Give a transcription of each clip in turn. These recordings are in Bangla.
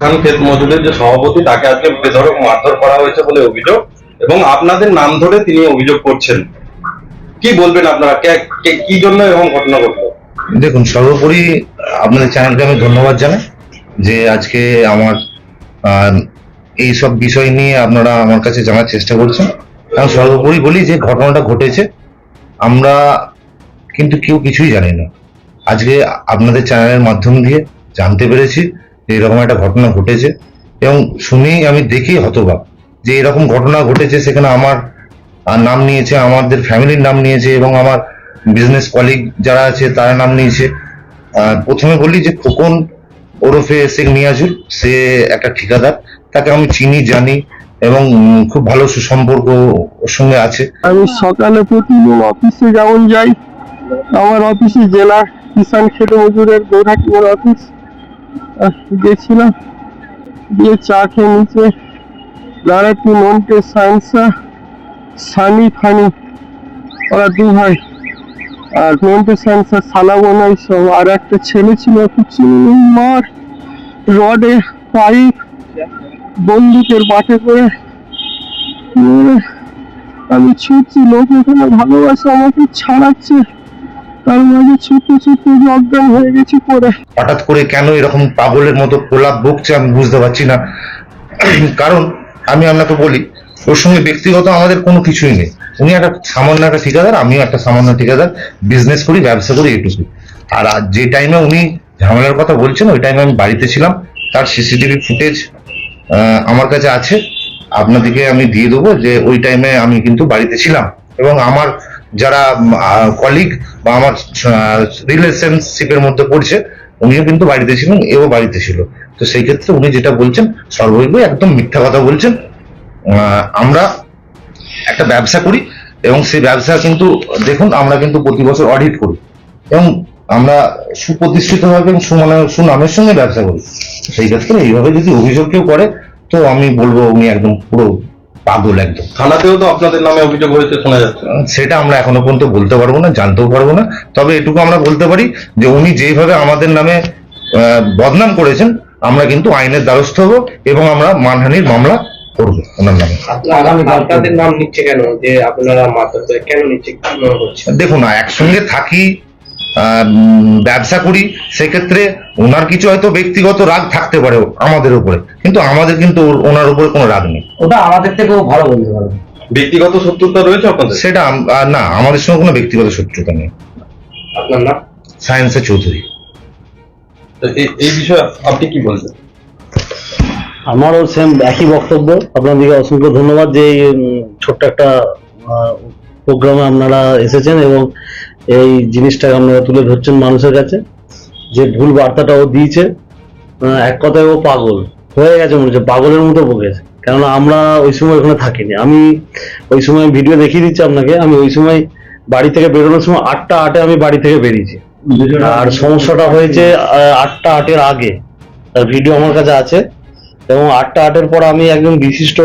খান ক্ষেত মজুরের যে সভাপতি, তাকে আজকে বেধড়ক মারধর করা হয়েছে বলে অভিযোগ এবং আপনাদের নাম ধরে তিনি অভিযোগ করছেন। কি বলবেন আপনারা? কে- জন্য এরকম ঘটনা ঘটলো? দেখুন, সর্বোপরি আপনাদের চ্যানেলকে আমি ধন্যবাদ জানাই যে আজকে আমার এই সব বিষয় নিয়ে আপনারা আমার কাছে জানার চেষ্টা করছেন। আমি সর্বোপরি বলি যে ঘটনাটা ঘটেছে, আমরা কিন্তু কেউ কিছুই জানি না। আজকে আপনাদের চ্যানেলের মাধ্যম দিয়ে জানতে পেরেছি এরকম একটা ঘটনা ঘটেছে এবং শুনেই আমি দেখি হতবাক যে এরকম ঘটনা ঘটেছে সেখানে আমার নাম নিয়েছে, আমাদের ফ্যামিলির নাম নিয়েছে এবং আমার বিজনেস কলিগ যারা আছে তারা নাম নিয়েছে। প্রথমে বলি যে খোকন ওরফে শেখ নিয়াজুল, সে একটা ঠিকাদার, তাকে আমি চিনি, জানি এবং খুব ভালো সুসম্পর্ক ওর সঙ্গে আছে। আমি সকালে প্রতিদিন অফিসে যেমন যাই, আমার অফিসে জেলা কিষান খেতে মজুরের গৌরহাটিমের অফিস গেছিলাম। চা খেয়ে নিচে সানি ফানি। ওরা দু ভাই। আর সব। আর একটা ছেলে ছিল চিনি মার রডে পাইপ বন্দুকের বাটে করে আমি ছুটছি, লোক এখানে ভালোবাসে আমাকে ছাড়াচ্ছে। তার মাঝে ছুটতে যে অজ্ঞান হয়ে গেছি পরে। হঠাৎ করে কেন এরকম পাগলের মতো প্রলাপ বকছে আমি বুঝতে পারছি না। কারণ আমি আপনাকে বলি, ওর সঙ্গে ব্যক্তিগত আমাদের কোনো কিছুই নেই। উনি একটা সামান্য একটা ঠিকাদার, আমিও একটা সামান্য ঠিকাদার। বিজনেস করি, ব্যবসা করি এটুকু আর যে টাইমে উনি ঝামেলার কথা বলছেন, ওই টাইমে আমি বাড়িতে ছিলাম। তার সিসিটিভি ফুটেজ আমার কাছে আছে। আপনাদেরকে আমি দিয়ে দেবো যে ওই টাইমে আমি কিন্তু বাড়িতে ছিলাম। এবং আমার যারা কলিগ বা আমার রিলেশনশিপের মধ্যে পড়ছে, উনিও কিন্তু বাড়িতে ছিলেন এও বাড়িতে ছিল। তো সেই ক্ষেত্রে উনি যেটা বলছেন সর্বৈবই একদম মিথ্যা কথা বলছেন। আমরা একটা ব্যবসা করি এবং সেই ব্যবসা কিন্তু, দেখুন, আমরা কিন্তু প্রতি বছর অডিট করি। এবং আমরা সুপ্রতিষ্ঠিতভাবে এবং সুমানে, সুনামের সঙ্গে ব্যবসা করি। সেই ক্ষেত্রে এইভাবে যদি অভিযোগ কেউ করে, তো আমি বলব উনি একদম পুরো পাগল একদম। থানাতেও তো আপনাদের নামে অভিযোগ হয়েছে শোনা যাচ্ছে। সেটা আমরা এখনও পর্যন্ত বলতে পারব না জানতেও পারব না। তবে এটুকু আমরা বলতে পারি যে উনি যেভাবে আমাদের নামে আহ, বদনাম করেছেন আমরা কিন্তু আইনের দ্বারস্থ হব এবং আমরা মানহানির মামলা করব ওনার নামে। আপনাদের নাম নিচ্ছে কেন? যে আপনারা করে কেন নিচ্ছে দেখুন না একসঙ্গে থাকি ব্যবসা করি সেক্ষেত্রে ওনার কিছু হয়তো ব্যক্তিগত রাগ থাকতে পারে আমাদের উপরে। কিন্তু আমাদের কিন্তু ওনার উপরে কোনো রাগ নেই। ওটা আমাদের থেকেও ভালো বলতে পারবেন ব্যক্তিগত শত্রুতা রয়েছে আপনাদের? সেটা না আমাদের সঙ্গে কোনো ব্যক্তিগত শত্রুতা নেই। আপনার নাম? সায়েন্সের চৌধুরী। এই- এই বিষয়ে আপনি কি বলবেন? আমারও সেম একই বক্তব্য। আপনাদেরকে অসংখ্য ধন্যবাদ যে ছোট্ট একটা প্রোগ্রামে আপনারা এসেছেন এবং এই জিনিসটাকে আপনারা তুলে ধরছেন মানুষের কাছে। যে ভুল বার্তাটা ও দিয়েছে এক কথায় ও পাগল। হয়ে গেছে মনে হচ্ছে, পাগলের মতো বকেছে। কেননা আমরা ওই সময় ওখানে থাকিনি। আমি ওই সময় ভিডিও দেখিয়ে দিচ্ছি আপনাকে, আমি ওই সময় বাড়ি থেকে বেরোনোর সময় আটটা আটে আমি বাড়ি থেকে বেরিয়েছি। আর সমস্যাটা হয়েছে আটটা আটের আগে। তার ভিডিও আমার কাছে আছে। এবং আটটা আটের পর আমি একজন বিশিষ্ট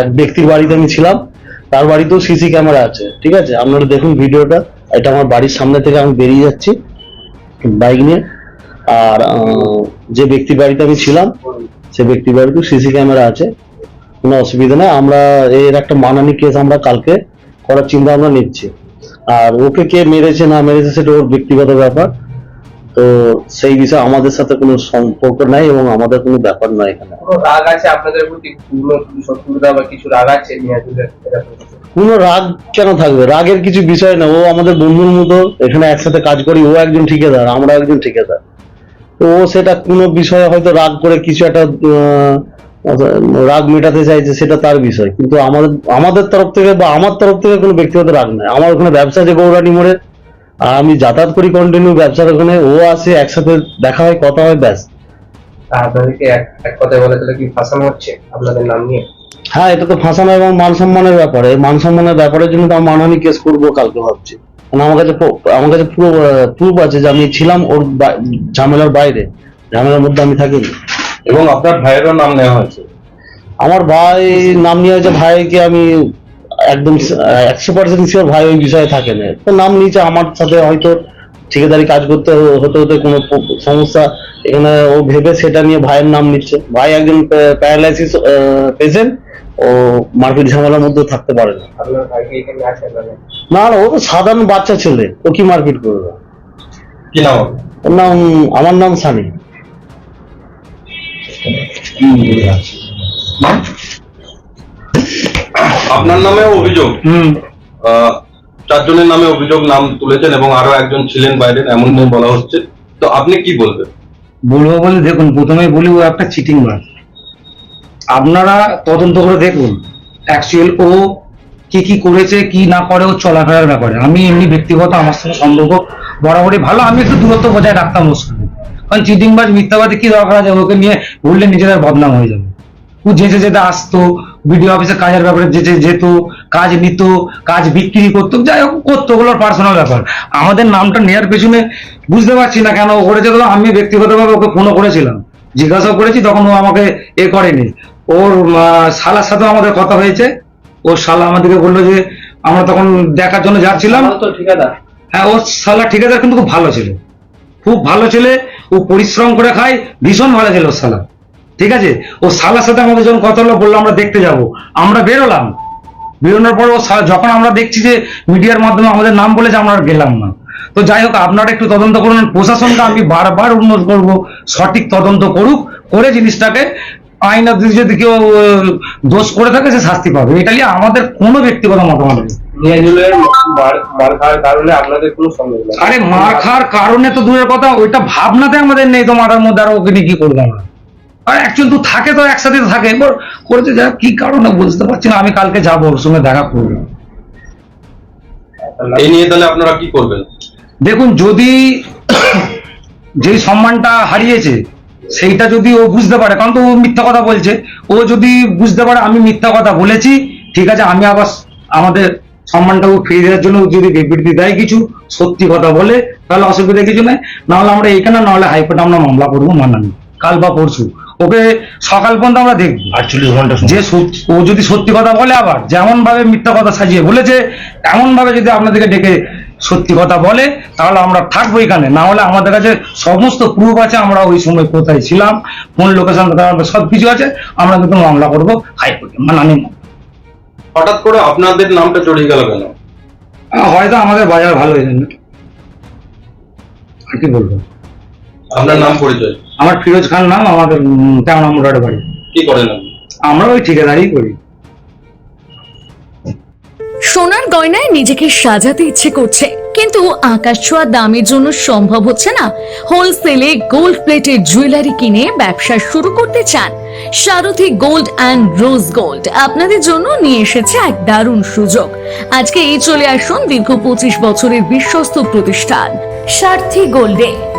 এক ব্যক্তির বাড়িতে আমি ছিলাম। তার বাড়িতেও সিসি ক্যামেরা আছে, ঠিক আছে? আপনারা দেখুন ভিডিওটা। এটা আমার বাড়ির সামনে থেকে আমি বেরিয়ে যাচ্ছি বাইক নিয়ে। আর যে ব্যক্তির বাড়িতে আমি ছিলাম, সে ব্যক্তির বাড়িতেও সিসি ক্যামেরা আছে। কোনো অসুবিধা নেই। আমরা, এর একটা মানানি কেস আমরা কালকে করার চিন্তা আমরা নিচ্ছি। আর ওকে কে মেরেছে, না মেরেছে, সেটা ওর ব্যক্তিগত ব্যাপার। তো সেই বিষয়ে আমাদের সাথে কোনো সম্পর্ক নাই এবং আমাদের কোনো ব্যাপার নয় এখানে। কোনো রাগ আছে আপনাদের প্রতি? শত্রুতা বা কিছু রাগ আছে কোনো রাগ কেন থাকবে? রাগের কিছু বিষয় না ও আমাদের বন্ধুর মতো এখানে একসাথে কাজ করি ও একজন ঠিকাদার আমরা একজন ঠিকাদার। তো ও সেটা কোনো বিষয়ে হয়তো রাগ করে কিছু একটা রাগ মেটাতে চাইছে সেটা তার বিষয়। কিন্তু আমাদের আমাদের তরফ থেকে বা আমার তরফ থেকে কোনো ব্যক্তিগত রাগ নাই। আমার ওখানে ব্যবসা যে গৌরানি মোড়ে আর আমি যাতায়াত করি কন্টিনিউ ব্যবসার ওখানে ও আসে একসাথে দেখা হয় কথা হয় ব্যাস। আপনাদেরকে এক এক কথায় বলে তাহলে কি ফাঁসানো হচ্ছে আপনাদের নাম নিয়ে? হ্যাঁ এটা তো ফাঁসানো এবং মান সম্মানের ব্যাপারে। মান সম্মানের ব্যাপারের জন্য তো আমি মানহানি কেস করব কালকে ভাবছি। কারণ আমার কাছে আমার কাছে পুরো প্রুফ আছে যে আমি ছিলাম ওর ঝামেলার বাইরে। ঝামেলার মধ্যে আমি থাকিনি। এবং আপনার ভাইয়েরও নাম নেওয়া হয়েছে। আমার ভাই নাম নিয়ে হয়েছে ভাইকে আমি একদম একশো পার্সেন্ট শিওর ভাই ওই বিষয়ে থাকে না। তো নাম নিয়েছে আমার সাথে হয়তো ঠিকাদারি কাজ করতে হতে হতে কোনো সমস্যা এখানে ও ভেবে সেটা নিয়ে ভাইয়ের নাম নিচ্ছে। ভাই একজন প্যারালাইসিস পেশেন্ট ও মারপিট ঝামেলার মধ্যে থাকতে পারে না। না ও তো সাধারণ বাচ্চা ছেলে ও কি মারপিট করবে? কি নাম? ওর নাম আমার নাম সানি আপনার নামে অভিযোগ। চারজনের নামে অভিযোগ নাম তুলেছেন এবং আরও একজন ছিলেন বাইরে এমনটাই বলা হচ্ছে। তো আপনি কি বলবেন? বলব বলে দেখুন প্রথমে বলি ও একটা চিটিং মার আপনারা তদন্ত করে দেখুন অ্যাকচুয়াল ও কি কি করেছে কি না করে ও চলাফেরার ব্যাপারে। আমি এমনি ব্যক্তিগত আমার সঙ্গে সম্পর্ক বরাবরই ভালো আমি একটু দূরত্ব বজায় রাখতাম ওর সঙ্গে। কারণ চিটিং বাজ মিথ্যাবাদী কি দরকার আছে? ওকে নিয়ে বললে নিজেদের বদনাম হয়ে যাবে। ও যেতে যেতে আসতো বিডিও অফিসে কাজের ব্যাপারে যেতে যেত কাজ নিত কাজ বিক্রি করতো যাই হোক করতো ওগুলোর পার্সোনাল ব্যাপার। আমাদের নামটা নেওয়ার পেছনে বুঝতে পারছি না কেন ও করেছে তো আমি ব্যক্তিগতভাবে ওকে ফোনও করেছিলাম। জিজ্ঞাসাও করেছি তখন ও আমাকে এ করেনি। ওর শালার সাথেও আমাদের কথা হয়েছে। ওর শালা আমাদেরকে বলল যে আমরা তখন দেখার জন্য যাচ্ছিলাম। হ্যাঁ ওর শালা ঠিকাদার কিন্তু খুব ভালো ছেলে। খুব ভালো ছেলে ও পরিশ্রম করে খায় ভীষণ ভালো ছিল ওর শালা। ঠিক আছে? ও শালার সাথে আমাদের যখন কথা হলো বলল আমরা দেখতে যাব। আমরা বেরোলাম। বেরোনোর পর ও যখন আমরা দেখছি যে মিডিয়ার মাধ্যমে আমাদের নাম বলেছে আমরা আর গেলাম না। তো যাই হোক আপনারা একটু তদন্ত করুন। প্রশাসনকে আমি বারবার অনুরোধ করব সঠিক তদন্ত করুক করে জিনিসটাকে আইনা যদি কেউ দোষ করে থাকে সে শাস্তি পাবে। এটা নিয়ে আমাদের কোনো ব্যক্তিগত মতামত নেই। আরে মার খাওয়ার কারণে তো দূরের কথা ওইটা ভাবনাতে আমাদের নেই তো মারার মধ্যে আর ওকে নিয়ে কি করব আমরা? আর অ্যাকচুয়াল তো থাকে তো একসাথে থাকে। এবার করেছে যা কি কারণে বুঝতে পারছি না আমি কালকে যাব ওর সঙ্গে দেখা করব। এই নিয়ে তাহলে আপনারা কি করবেন? দেখুন যদি যেই সম্মানটা হারিয়েছে সেইটা যদি ও বুঝতে পারে কারণ তো ও মিথ্যা কথা বলছে ও যদি বুঝতে পারে আমি মিথ্যা কথা বলেছি ঠিক আছে আমি আবার আমাদের সম্মানটাকে ফিরিয়ে দেওয়ার জন্য যদি বিবৃতি দেয় কিছু সত্যি কথা বলে তাহলে অসুবিধা কিছু নেই। নাহলে আমরা এইখানে নাহলে হাইকোর্টে আমরা মামলা করব মানানি কাল বা পরশু। ওকে সকাল পর্যন্ত আমরা দেখব। আটচল্লিশ ঘণ্টা। যে ও যদি সত্যি কথা বলে আবার যেমন ভাবে মিথ্যা কথা সাজিয়ে বলেছে এমন ভাবে যদি আপনাদেরকে ডেকে সত্যি কথা বলে তাহলে আমরা থাকব এখানে। না হলে আমাদের কাছে সমস্ত প্রুফ আছে আমরা ওই সময় কোথায় ছিলাম কোন লোকেশন সব কিছু আছে আমরা কিন্তু মামলা করব হাইকোর্টে মানানি হঠাৎ করে আপনাদের নামটা জড়িয়ে গেল কেন? হয়তো আমাদের বাজার ভালো হয়ে যাবে আর কি বলব? আপনার নাম পরিচয়? আমার ফিরোজ খান নাম আমাদের তেমন মোটার বাড়ি। কি করেন আপনি? আমরা ওই ঠিকাদারি করি। সোনার গয়নায় নিজেকে সাজাতে ইচ্ছে করছে কিন্তু আকাশ ছোঁয়া দামের জন্য সম্ভব হচ্ছে না। হোলসেলে গোল্ড প্লেটের জুয়েলারি কিনে ব্যবসা শুরু করতে চান। সারথি গোল্ড অ্যান্ড রোজ গোল্ড আপনাদের জন্য নিয়ে এসেছে এক দারুণ সুযোগ। আজকে এই চলে আসুন দীর্ঘ পঁচিশ বছরের বিশ্বস্ত প্রতিষ্ঠান সারথি গোল্ডে।